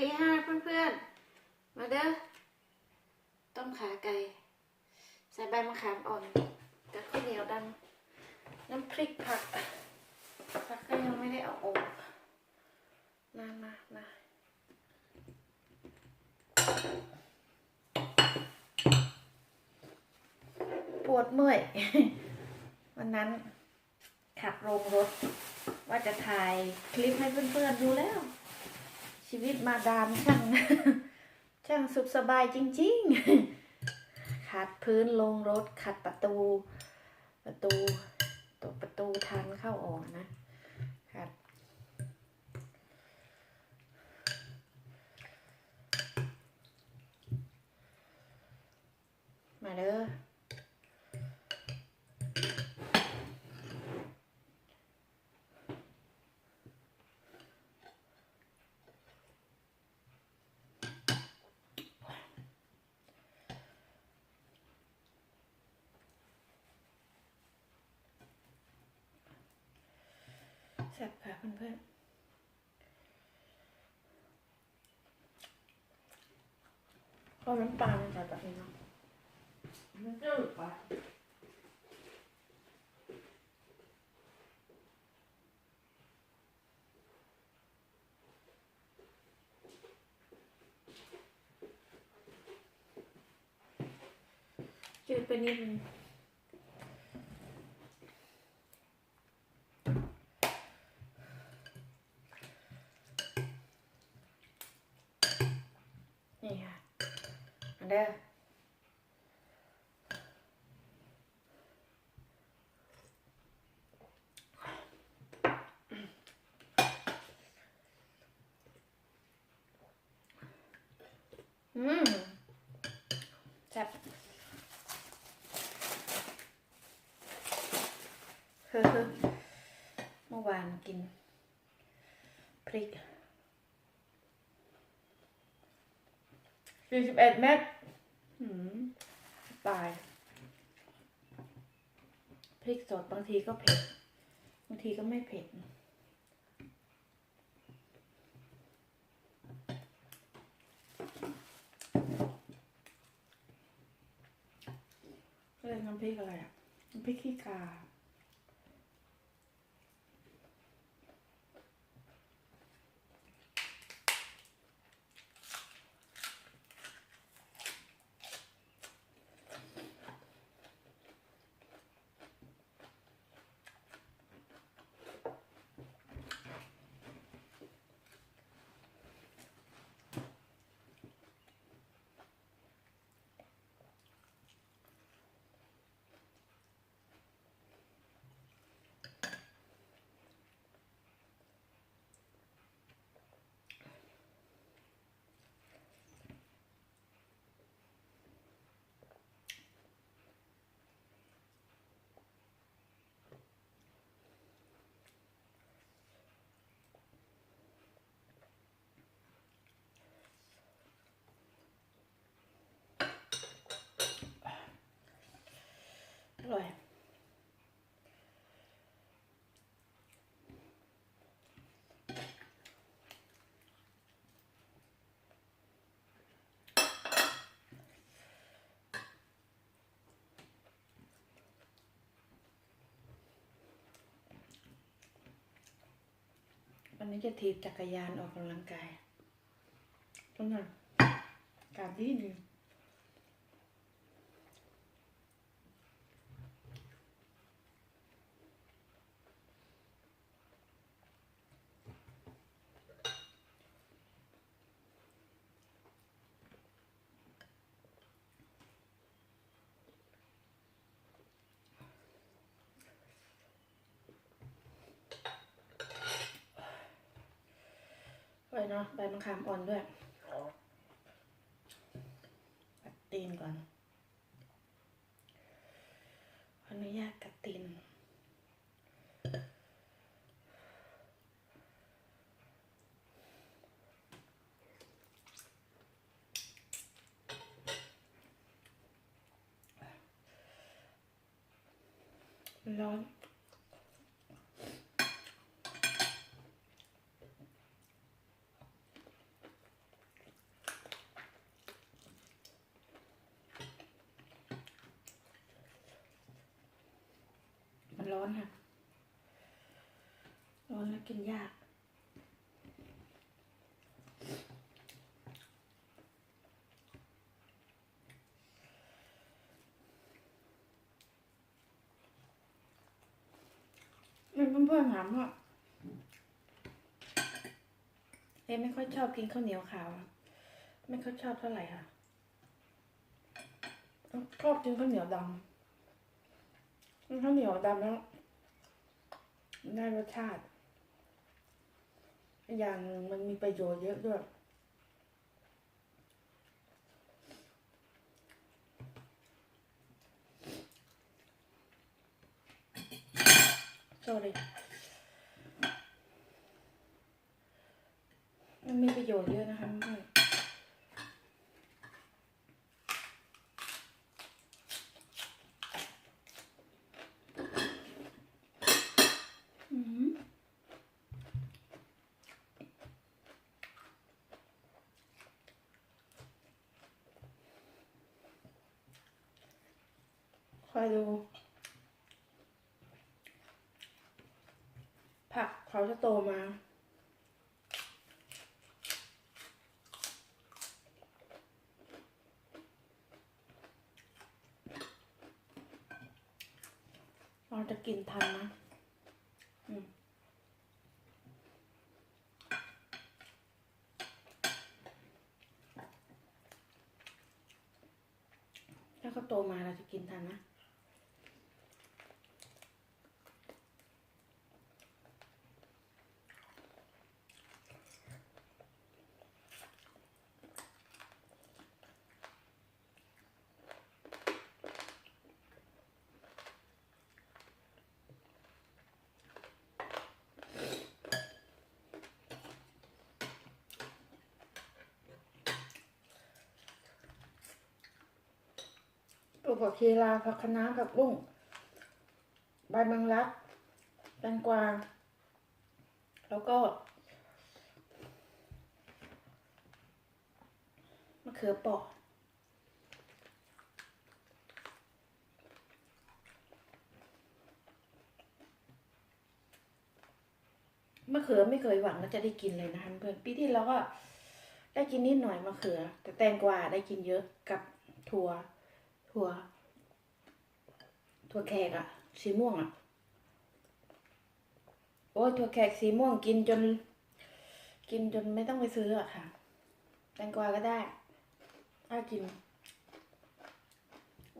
ดีค่ะเพื่อนๆ มาเด้อ ต้มขาไก่ ใส่ใบมะขามอ่อนกับข้าวเหนียวดำน้ำพริกผัก ผักก็ยังไม่ได้เอาออกมามามาปวดเมื่อย วันนั้นขับโรงรถ ว่าจะถ่ายคลิปให้เพื่อนๆดูแล้ว ชีวิตมาดามช่างช่างสุขสบายจริง ๆ ขัดพื้นลงรถขัดประตู ประตูตัวประตูทางเข้าออกนะขัดมาเด้อ แซ่บค่ะเพื่อนๆก็น้ำปลามันใส่แบบนี้เนาะมันจืดไปจืดไปนิดนึง นี่ค่ะอัน เด้ออืมแซ่บเฮ้อเมื่อวานกิน พริก สี่สิบเอ็ดเม็ดตาย พริกสดบางทีก็เผ็ด บางทีก็ไม่เผ็ด เรียกน้ำพริกอะไรอะน้ำพริกขี้กา อร่อย วั นนี้จะถีบจักรยานออกกำลังกายต้นน่ะอากาบดีดี ไว้เนาะใบมะขามอ่อนด้วยกัดตีนก่อนออนุญาตกัดตีนร้อน ร้อนค่ะ ร้อนแล้วกินยากมันเพื่อนๆถามว่าเอ๊ไม่ค่อยชอบกินข้าวเหนียวขาว ไม่ค่อยชอบเท่าไหร่ค่ะชอบกินข้าวเหนียวดำ ข้าวเหนียวดำแล้วได้รสชาติ อย่างมันมีประโยชน์เยอะด้วย sorry มันมีประโยชน์เยอะนะคะเพื่อนอืม คอยดู ผักเขาจะโตมาเราจะกินทันนะถ้าเขาโตมาเราจะกินทันนะ ลูกผักชีลาวผักคะน้าผักบุ้งใบแมงลักแตงกวาแล้วก็มะเขือเปาะมะเขือไม่เคยหวังว่าจะได้กินเลยนะคะเพื่อนปีที่แล้วก็ได้กินนิดหน่อยมะเขือ แต่แตงกวาได้กินเยอะกับถั่ว ถั่ว ถั่วแขกอะสีม่วงอะโอ้ถั่วแขกสีม่วงกินจน กินจนไม่ต้องไปซื้ออะค่ะ แตงกวาก็ได้ถ้ากิน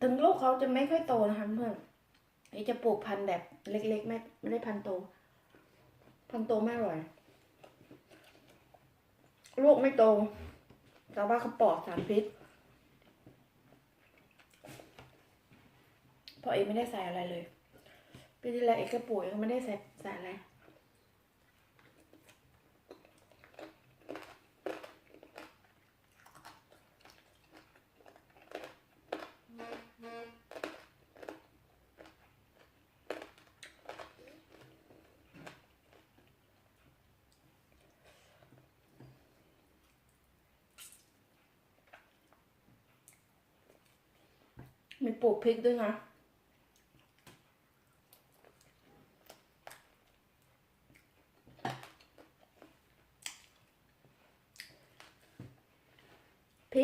ถึงลูกเขาจะไม่ค่อยโตนะคะเพื่อนนี่จะปลูกพันธุ์แบบเล็กๆ ไม่ไม่ได้พันธุ์โต พันธุ์โตไม่อร่อย ลูกไม่โตแต่ว่าเขาปลอดสารพิษ เพราะเอกไม่ได้ใส่อะไรเลยปีที่แล้วเอกก็ป่วยก็ไม่ได้ใส่ใส่อะไรมีปลูกพริกด้วยนะ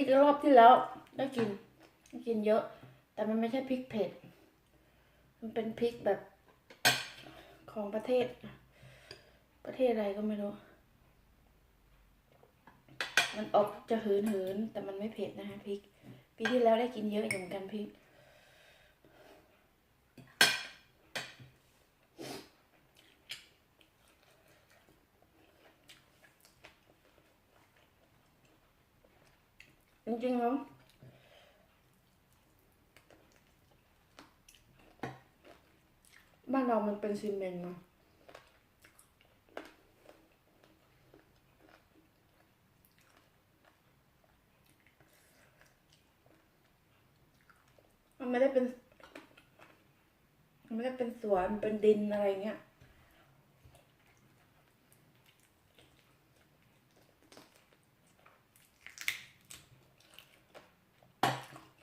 กรอบที่แล้วได้กินได้กินเยอะ แต่มันไม่ใช่พริกเผ็ด มันเป็นพริกแบบของประเทศ ประเทศอะไรก็ไม่รู้ มันออกจะหืนหืนแต่มันไม่เผ็ดนะคะพริก ปีที่แล้วได้กินเยอะอยู่เหมือนกันพริก จริงๆแล้วบ้านเรามันเป็นซีเมนต์มามันไม่ได้เป็น มันไม่ได้เป็นสวนเป็นดินอะไรเงี้ย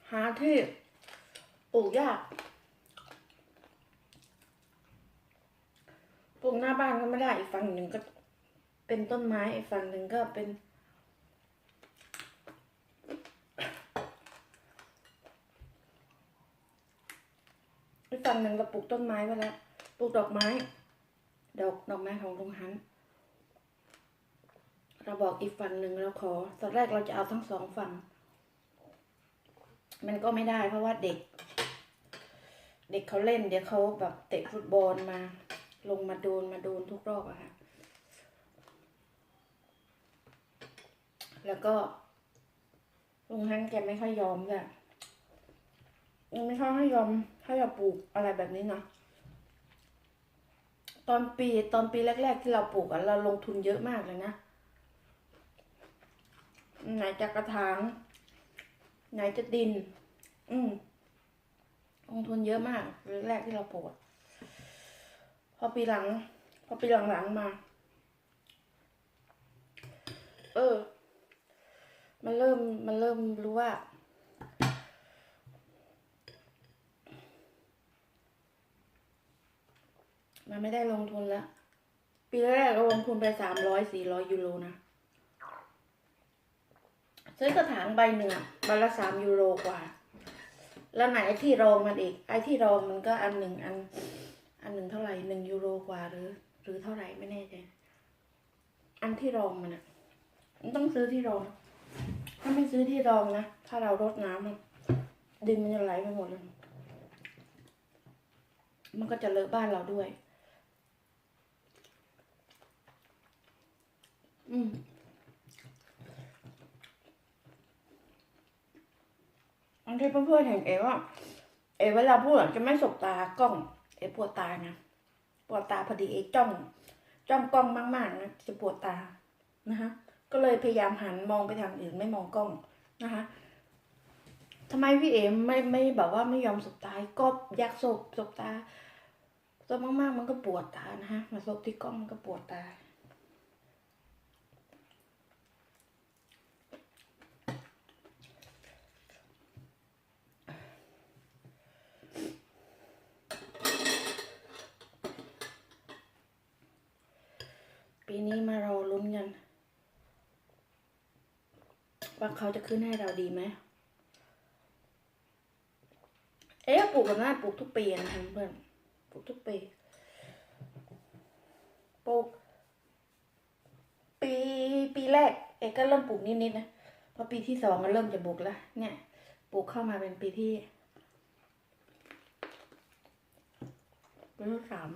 หาที่ ปลูกยาก ปลูกหน้าบ้านก็ไม่ได้ อีกฝั่งหนึ่งก็เป็นต้นไม้ อีกฝั่งหนึ่งก็เป็น อีกฝั่งหนึ่งก็ปลูกต้นไม้ไว้แล้ว ปลูกดอกไม้ ดอกดอกไม้ของลุงฮันเราบอกอีกฝั่งหนึ่งเราขอตอนแรกเราจะเอาทั้งสองฝั่ง มันก็ไม่ได้เพราะว่าเด็ก เด็กเขาเล่นเดี๋ยวเขาแบบเตะฟุตบอลมา ลงมาโดนมาโดนทุกรอบอะค่ะ แล้วก็ลุงฮันแกไม่ค่อยยอมเลยไม่ค่อยให้ยอมให้เราปลูกอะไรแบบนี้เนาะตอนปีตอนปีแรก ๆ ที่เราปลูกอะเราลงทุนเยอะมากเลยนะไหนจะกระถางไหนจะดิน อืม ลงทุนเยอะมากแรกที่เราปลูกพอปีหลัง พอปีหลังๆมา เออ มันเริ่มมันเริ่มรู้ว่า มันไม่ได้ลงทุนแล้วปีแรกเราลงทุนไปสามร้อยสี่ร้อยยูโรนะซื้อกระถางใบหนึ่งอะใบละสามยูโรกว่า แล้วไหนไอ้ที่รองมันอีก ไอ้ที่รองมันก็อันหนึ่งอัน อันหนึ่งเท่าไหร่หนึ่งยูโรกว่าหรือ หรือเท่าไหร่ไม่แน่ใจ อันที่รองมันอะมันต้องซื้อที่รอง ถ้าไม่ซื้อที่รองนะ ถ้าเรารดน้ำอะดินมันจะไหลไปหมดเลย มันก็จะเลอะบ้านเราด้วย อืมางทีเพื่อนๆเห็นเอ๋ว่า เอ๋เวลาพูดจะไม่สบตากล้อง เอ๋ปวดตานะปวดตาพอดีเอ๋จ้อง จ้องกล้องมากๆนะจะปวดตานะคะก็เลยพยายามหันมองไปทางอื่นไม่มองกล้องนะคะทำไมพี่เอ๋ไม่ไม่แบบว่าไม่ยอมสบตาก็อยากสบสบตาสบมากๆมันก็ปวดตานะคะมาสบที่กล้องมันก็ปวดตา ปีนี้มารอลุ้นกัน ว่าเขาจะขึ้นให้เราดีไหม เอ๊ะปลูกแบบนั้นปลูกทุกปีนะคะเพื่อนปลูกทุกปีปลูกปีปีแรก เอ๊ะก็เริ่มปลูกนิดๆนะพอปีที่สองก็เริ่มจะปลูกแล้วเนี่ยปลูกเข้ามาเป็นปีที่ปีที่สาม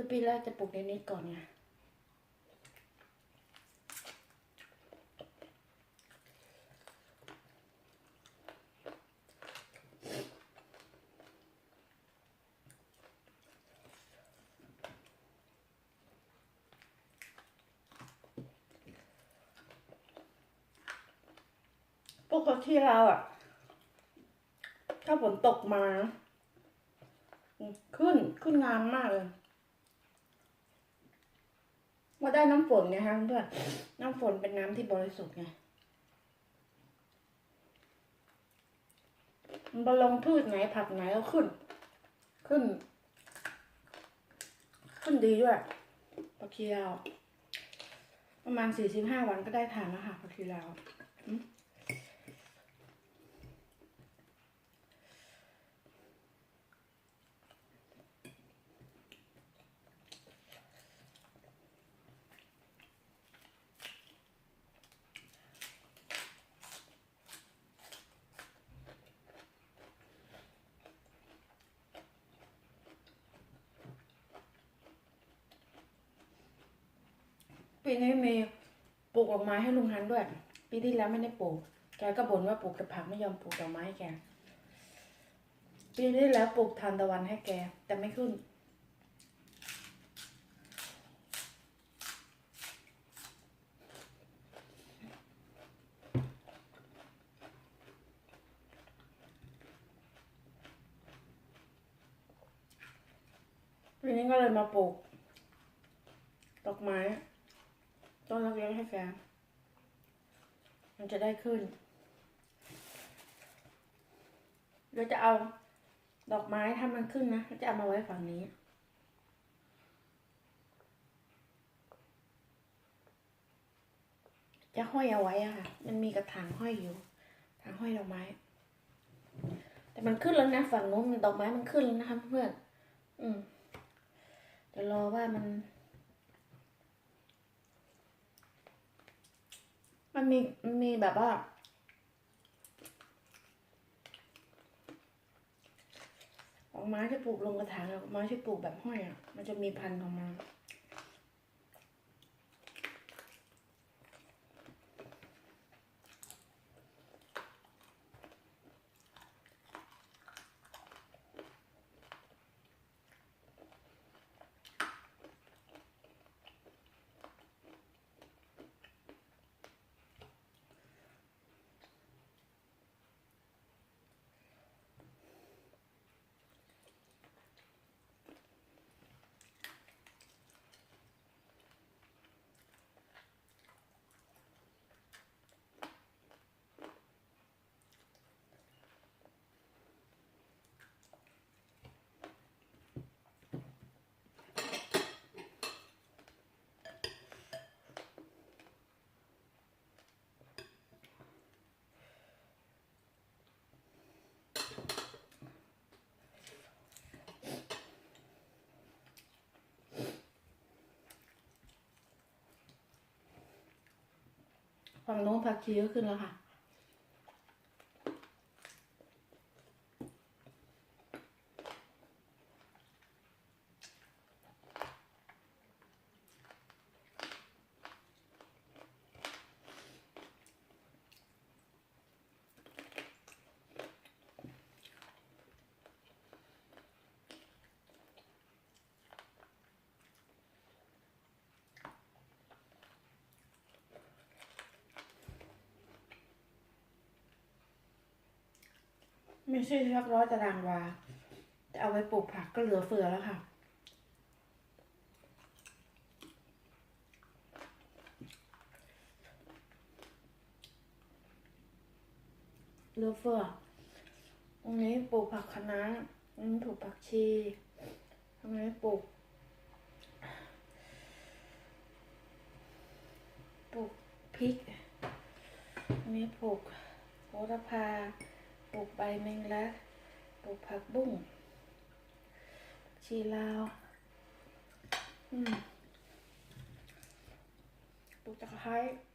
คือปีแรกจะปลูกนิดๆก่อนไงปกติเราอะถ้าฝนตกมา ขึ้นขึ้นงามมากเลย ว่าได้น้ำฝนไงคะเพื่อนน้ำฝนเป็นน้ำที่บริสุทธิ์ไงมันบลงพืชไหนผักไหนก็ขึ้น ขึ้น ขึ้นดีด้วยผักชีลาวประมาณสี่สิบห้าวันก็ได้ทานแล้วค่ะผักชีลาวอื ปีนี้มีปลูกดอกไม้ให้ลุงฮันด้วย ปีที่แล้วไม่ได้ปลูก แกก็บ่นว่าปลูกแต่ผักไม่ยอมปลูกดอกไม้ให้แก ปีที่แล้วปลูกทานตะวันให้แก แต่ไม่ขึ้น ปีนี้ก็เลยมาปลูกดอกไม้ ต้นเล็กๆให้แกมันจะได้ขึ้นเราจะเอาดอกไม้ถ้ามันขึ้นนะเราจะเอามาไว้ฝั่งนี้ จะห้อยเอาไว้อะค่ะ มันมีกระถางห้อยอยู่ถางห้อยดอกไม้ แต่มันขึ้นแล้วนะฝั่งนู้นมันดอกไม้มันขึ้นแล้วนะคะเพื่อนอืมเดี๋ยวรอว่ามัน มันมีมีแบบว่าดอกไม้ที่ปลูกลงกระถางแล้วไม้ที่ปลูกแบบห้อยอะ มันจะมีพันธุ์ของมัน ฝั่งโน้นผักชีก็ขึ้นแล้วค่ะ ไม่ใช่สักร้อยตารางวาจะเอาไว้ปลูกผักก็เหลือเฟือแล้วค่ะ เหลือเฟือตรงนี้ปลูกผักคะน้าตรงนี้ปลูกผักชีตรงนี้ปลูก ปลูกพริกตรงนี้ปลูกโหระพา ปลูกใบแมงลักปลูกผักบุ้งชีลาวปลูกตะไคร้